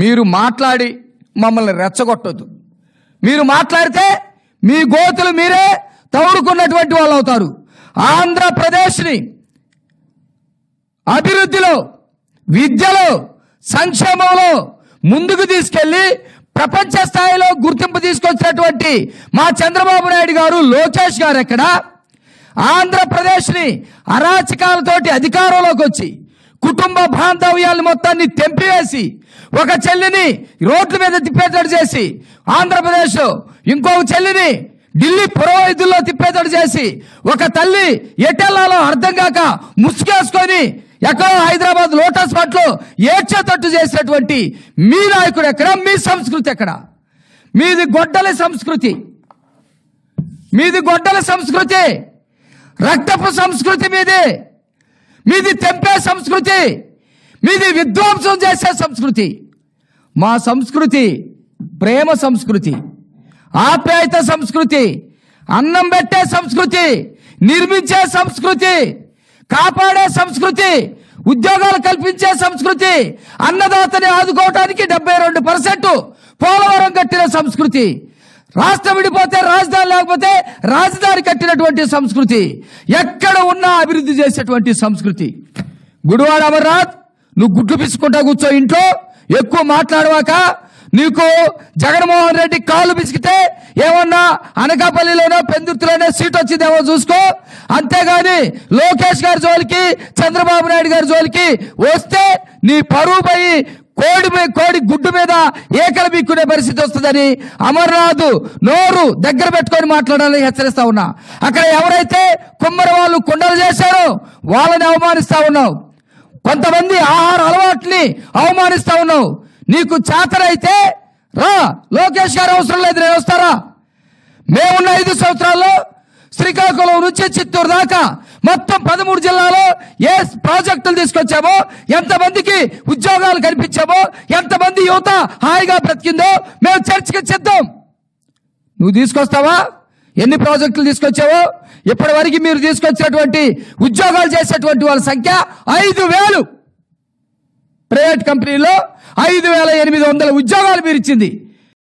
మీరు మాట్లాడి మమ్మల్ని రెచ్చగొట్టొద్దు. మీరు మాట్లాడితే మీ గోతులు మీరే తవుడుకున్నటువంటి వాళ్ళు అవుతారు. ఆంధ్రప్రదేశ్ని అభివృద్ధిలో విద్యలో సంక్షేమంలో ముందుకు తీసుకెళ్ళి ప్రపంచ స్థాయిలో గుర్తింపు తీసుకొచ్చినటువంటి మా చంద్రబాబు నాయుడు గారు లోకేష్ గారు ఎక్కడ? ఆంధ్రప్రదేశ్ని అరాచకాలతోటి అధికారంలోకి వచ్చి కుటుంబ బాంధవ్యాలు మొత్తాన్ని తెంపివేసి ఒక చెల్లిని రోడ్ల మీద తిప్పేటట్టు చేసి ఆంధ్రప్రదేశ్ ఇంకొక చెల్లిని ఢిల్లీ పురోహితుల్లో తిప్పేటట్టు చేసి ఒక తల్లి ఎటెల్లాలో అర్థం కాక ముసుగేసుకొని ఎక్కడో హైదరాబాద్ లోటస్ పట్లు ఏడ్చేటట్టు చేసినటువంటి మీ నాయకుడు ఎక్కడ? మీ సంస్కృతి ఎక్కడ? మీది గొడ్డల సంస్కృతి. మీది గొడ్డల సంస్కృతి. రక్తపు సంస్కృతి మీదే. మీది తెంపే సంస్కృతి మీది విధ్వంసం చేసే సంస్కృతి. మా సంస్కృతి ప్రేమ సంస్కృతి ఆప్యాయత సంస్కృతి అన్నం పెట్టే సంస్కృతి నిర్మించే సంస్కృతి కాపాడే సంస్కృతి ఉద్యోగాలు కల్పించే సంస్కృతి అన్నదాతని ఆదుకోవటానికి డెబ్బై రెండు పర్సెంట్ పోలవరం కట్టిన సంస్కృతి. రాష్ట్రం విడిపోతే రాజధాని లేకపోతే రాజధాని కట్టినటువంటి సంస్కృతి ఎక్కడ ఉన్నా అభివృద్ధి చేసేటువంటి సంస్కృతి. గుడివాడ అమర్నాథ్ నువ్వు గుడ్లు పిసుకుంటా కూర్చో ఇంట్లో ఎక్కువ మాట్లాడవాక నీకు జగన్మోహన్ రెడ్డి కాలు పిసికితే ఏమన్నా అనకాపల్లిలోనో పెందుర్తిలోనో సీట్ వచ్చిందేమో చూసుకో. అంతేగాని లోకేష్ గారి జోలికి చంద్రబాబు నాయుడు గారి జోలికి వస్తే నీ పరువు పోయి కోడి మీ- కోడి గుడ్డు మీద ఏకలు బిక్కునే పరిస్థితి వస్తుందని అమర్నాథ్ నోరు దగ్గర పెట్టుకొని మాట్లాడాలని హెచ్చరిస్తా ఉన్నా. అక్కడ ఎవరైతే కుమ్మరి వాళ్ళు కుండలు చేశారో వాళ్ళని అవమానిస్తా ఉన్నావు. కొంతమంది ఆహార అలవాట్ని అవమానిస్తా ఉన్నావు. నీకు చేతనైతే రా. లోకేష్ గారు అవసరం లేదు నేను వస్తారా? మేమున్న ఐదు సంవత్సరాల్లో శ్రీకాకుళం నుంచి చిత్తూరు దాకా మొత్తం పదమూడు జిల్లాలో ఏ ప్రాజెక్టులు తీసుకొచ్చామో ఎంతమందికి ఉద్యోగాలు కల్పించామో ఎంతమంది యువత హాయిగా బ్రతికిందో మేము చర్చకి సిద్ధం. నువ్వు తీసుకొస్తావా? ఎన్ని ప్రాజెక్టులు తీసుకొచ్చావో? ఇప్పటి వరకు మీరు తీసుకొచ్చినటువంటి ఉద్యోగాలు చేసేటువంటి వాళ్ళ సంఖ్య ఐదు వేలు. ప్రైవేట్ కంపెనీలో ఐదు వేల ఎనిమిది వందల ఉద్యోగాలు మీరు ఇచ్చింది.